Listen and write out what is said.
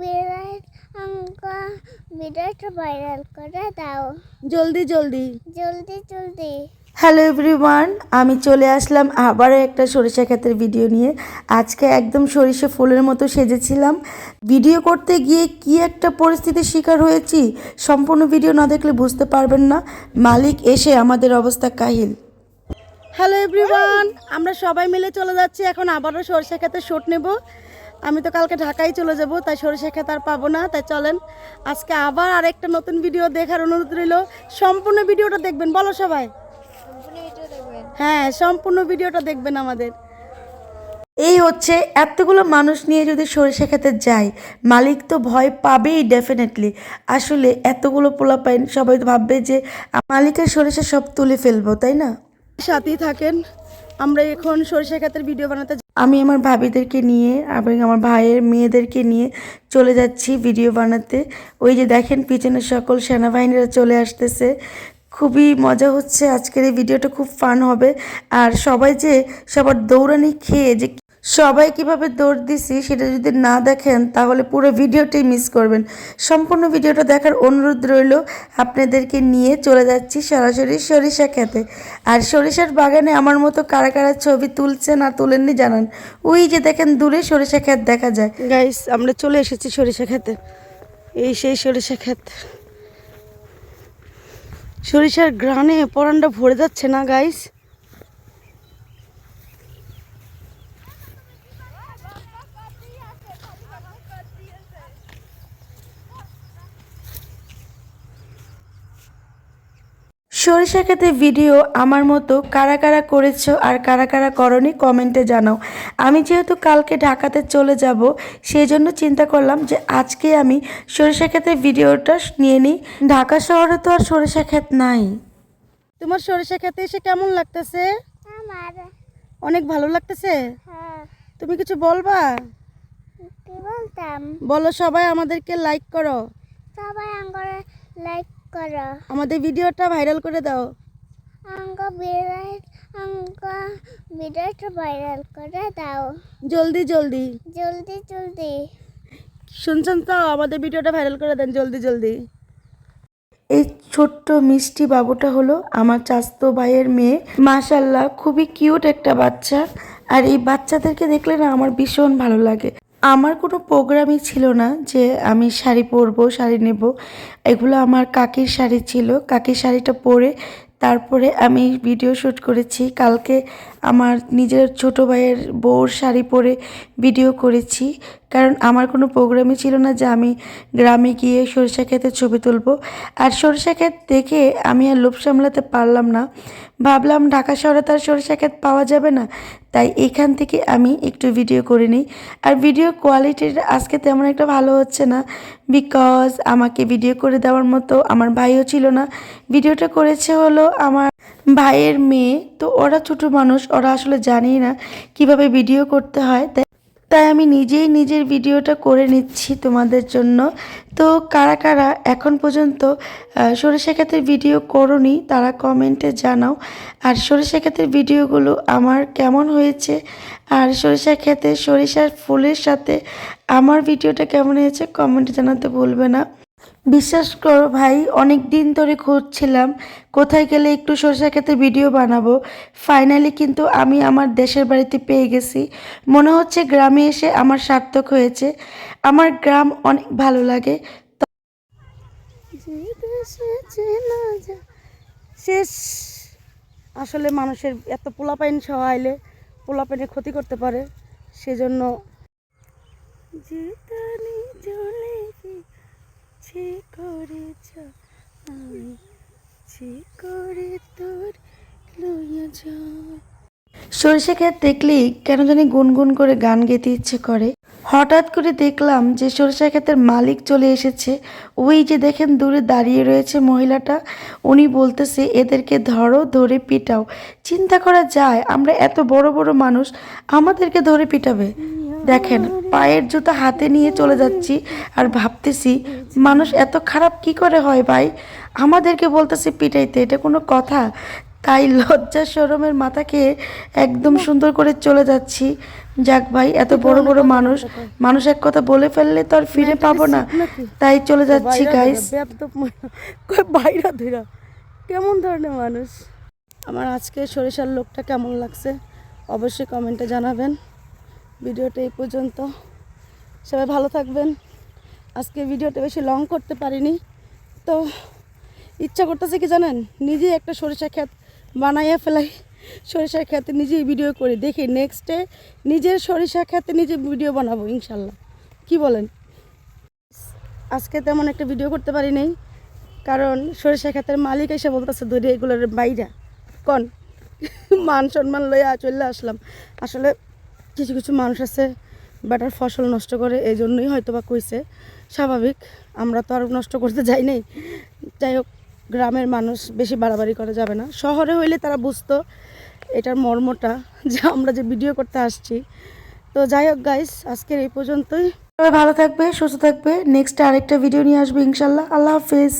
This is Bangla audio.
বিরাট অঙ্ক ভিডিওটা ভাইরাল করে দাও। জলদি জলদি। জলদি জলদি। হ্যালো এভরিওয়ান আমি চলে আসলাম আবারও একটা সরিষা ক্ষেতের ভিডিও নিয়ে। আজকে একদম সরিষা ফুলের মতো সেজেছিলাম। ভিডিও করতে গিয়ে কি একটা পরিস্থিতির শিকার হয়েছি সম্পূর্ণ ভিডিও না দেখলে বুঝতে পারবেন না। মালিক এসে আমাদের অবস্থা কাহিল। হ্যালো এভরিওয়ান আমরা সবাই মিলে চলে যাচ্ছি এখন আবারও সরিষা ক্ষেতের শ্যুট নেব। আমি তো কালকে ঢাকায় চলে যাব তাই সরিষা ক্ষেত আর পাবো না। তাই চলেন আজকে আবার আরেকটা নতুন ভিডিও দেখার অনুরোধ রইল। সম্পূর্ণ ভিডিওটা দেখবেন বলো সবাই। হ্যাঁ সম্পূর্ণ ভিডিওটা দেখবেন আমাদের। এই হচ্ছে এতগুলো মানুষ নিয়ে যদি সরিষা খেতে যায় মালিক তো ভয় পাবেই ডেফিনেটলি আসলে এতগুলো পোলা পাইন সবাই তো ভাববে যে মালিকের সরিষা সব তুলে ফেলব তাই না? সাথেই থাকেন আমরা এখন সরিষা ক্ষেতের ভিডিও বানাতে আমি আমার ভাবিদেরকে নিয়ে এবং আমার ভাইয়ের মেয়েদেরকে নিয়ে চলে যাচ্ছি ভিডিও বানাতে। ওই যে দেখেন পিছনের সকল সেনাবাহিনীরা চলে আসতেছে। খুবই মজা হচ্ছে আজকের এই ভিডিওটা খুব ফান হবে। আর সবাই যে সবার দৌড়ানি খেয়ে যে সবাই কীভাবে দৌড় দিছি সেটা যদি না দেখেন, তাহলে পুরো ভিডিওটাই মিস করবেন। সম্পূর্ণ ভিডিওটা দেখার অনুরোধ রইল, আপনাদেরকে নিয়ে চলে যাচ্ছি সরাসরি সরিষা খেতে। আর সরিষার বাগানে আমার মতো কারা কারা ছবি তুলছেন আর তুলেননি জানান। ওই যে দেখেন, দূরে সরিষা ক্ষেত দেখা যায়। গাইস আমরা চলে এসেছি সরিষা খেতে এই সেই সরিষা ক্ষেত। সরিষার গ্রানে পরানটা ভরে যাচ্ছে না গাইস সরিষা খেতে ভিডিও আমার মতো কারা কারা করেছ আর কারা কারা করনি কমেন্টে জানাও। আমি যেহেতু কালকে ঢাকাতে চলে যাব সেই জন্য চিন্তা করলাম যে আজকে আমি সরিষা ক্ষেতের ভিডিওটা নিয়ে নিই। ঢাকা শহরে তো আর সরিষা ক্ষেত নাই। তোমার সরিষা খেতে এসে কেমন লাগতেছে? অনেক ভালো লাগতেছে? হ্যাঁ। তুমি কিছু বলবা? বলতাম? বলো সবাই আমাদেরকে লাইক করো। সবাই লাইক করো। আমাদের ভিডিওটা ভাইরাল করে দাও। অঙ্ক বিরাট অঙ্ক ভিডিওটা ভাইরাল করে দাও। জলদি জলদি। জলদি জলদি। শুনছেন তো? আমাদের ভিডিওটা ভাইরাল করে দেন জলদি জলদি। এই ছোট্ট মিষ্টি বাবুটা হলো আমার চাস্তো ভাইয়ের মেয়ে। মাশাল্লাহ খুবই কিউট একটা বাচ্চা। আর এই বাচ্চাদেরকে দেখলে না আমার ভীষণ ভালো লাগে। আমার কোনো প্রোগ্রামই ছিল না যে আমি শাড়ি পরবো, শাড়ি নেব। এগুলো আমার কাকির শাড়ি ছিল। কাকির শাড়িটা পরে তারপরে আমি ভিডিও শ্যুট করেছি। কালকে আমার নিজের ছোট ভাইয়ের বউর শাড়ি পরে ভিডিও করেছি। কারণ আমার কোনো প্রোগ্রামই ছিল না যে আমি গ্রামে গিয়ে সরিষা ক্ষেতের ছবি তুলব। আর সরিষা ক্ষেত দেখে আমি আর লোভ সামলাতে পারলাম না। ভাবলাম ঢাকা শহরে তার সরিষা ক্ষেত পাওয়া যাবে না। তাই এখান থেকে আমি একটু ভিডিও করে নিই। আর ভিডিও কোয়ালিটির আজকে তেমন একটা ভালো হচ্ছে না। বিকজ আমাকে ভিডিও করে দেওয়ার মতো আমার ভাইও ছিল না। ভিডিওটা করেছে হলো আমার ভাইয়ের মেয়ে। তো ওরা ছোট মানুষ, ওরা আসলে জানেই না কীভাবে ভিডিও করতে হয়। তাই তাই আমি নিজেই নিজের ভিডিওটা করে নিচ্ছি তোমাদের জন্য। তো কারা কারা এখন পর্যন্ত সরিষা ক্ষেতের ভিডিও করনি, তারা কমেন্টে জানাও। আর সরিষা ক্ষেতের ভিডিওগুলো আমার কেমন হয়েছে? আর সরিষা ক্ষেতে সরিষার ফুলের সাথে আমার ভিডিওটা কেমন হয়েছে কমেন্টে জানাতে বলবে না। বিশ্বাস করো ভাই অনেক দিন ধরে খুঁজছিলাম, কোথায় গেলে একটু সরষা খেতে ভিডিও বানাবো। ফাইনালি কিন্তু আমি আমার দেশের বাড়িতে পেয়ে গেছি। মনে হচ্ছে গ্রামে এসে আমার সার্থক হয়েছে। আমার গ্রাম অনেক ভালো লাগে। শেষ। আসলে মানুষের এত পোলাপাইন সহাইলে পোলাপাইনের ক্ষতি করতে পারে, সেজন্য ছি করেছ আমি ছি করে তোর লইয়া যাও। সরিষা ক্ষেত দেখলেই কেন জানি গুনগুন করে গান গেতে ইচ্ছে করে। হঠাৎ করে দেখলাম যে সরিষা ক্ষেতের মালিক চলে এসেছে। ওই যে দেখেন দূরে দাঁড়িয়ে রয়েছে মহিলাটা। উনি বলতেছে, এদেরকে ধরো, ধরে পিটাও। চিন্তা করা যায়, আমরা এত বড় বড় মানুষ, আমাদেরকে ধরে পিটাবে। দেখেন, পায়ের জুতা হাতে নিয়ে চলে যাচ্ছি আর ভাবতেছি মানুষ এত খারাপ কি করে হয় ভাই? আমাদেরকে বলতেছে পিটাইতে এটা কোনো কথা? তাই লজ্জা শরমের মাথাকে একদম সুন্দর করে চলে যাচ্ছি। যাক ভাই এত বড় বড় মানুষ মানুষ এক কথা বলে ফেললে তো আর ফিরে পাবো না। তাই চলে যাচ্ছি গাইস বাইরা ধরা? কেমন ধরনের মানুষ? আমার আজকে সরিষার লোকটা কেমন লাগছে? অবশ্যই কমেন্টে জানাবেন। ভিডিওটা এই পর্যন্ত। সবাই ভালো থাকবেন। আজকে ভিডিওটা বেশি লং করতে পারিনি। তো ইচ্ছা করতেছে কি জানেন? নিজেই একটা সরিষা ক্ষেত বানাইয়া ফেলাই। সরিষার ক্ষেতে নিজেই ভিডিও করি, দেখি নেক্সটে নিজের সরিষা ক্ষেতে নিজে ভিডিও বানাবো ইনশাল্লাহ। কি বলেন? আজকে তেমন একটা ভিডিও করতে পারি নাই কারণ সরিষা ক্ষেতের মালিক এসে বলতেছে, ধরে, এগুলোর বাইরা। কন? মান সম্মান লইয়া চলে আসলাম। আসলে কিছু কিছু মানুষ আছে বেটার ফসল নষ্ট করে এই জন্যই হয়তো বা কইছে। স্বাভাবিক, আমরা তো আর নষ্ট করতে যাই নাই। যাই হোক, গ্রামের মানুষ বেশি বাড়াবাড়ি করা যাবে না। শহরে হইলে তারা বুঝতো, এটার মর্মটা যে আমরা যে ভিডিও করতে আসছি। তো যাই হোক গাইস আজকের এই পর্যন্তই। সবাই ভালো থাকবে, সুস্থ থাকবে। নেক্সট আরেকটা ভিডিও নিয়ে আসবে ইনশাল্লাহ। আল্লাহ হাফিজ।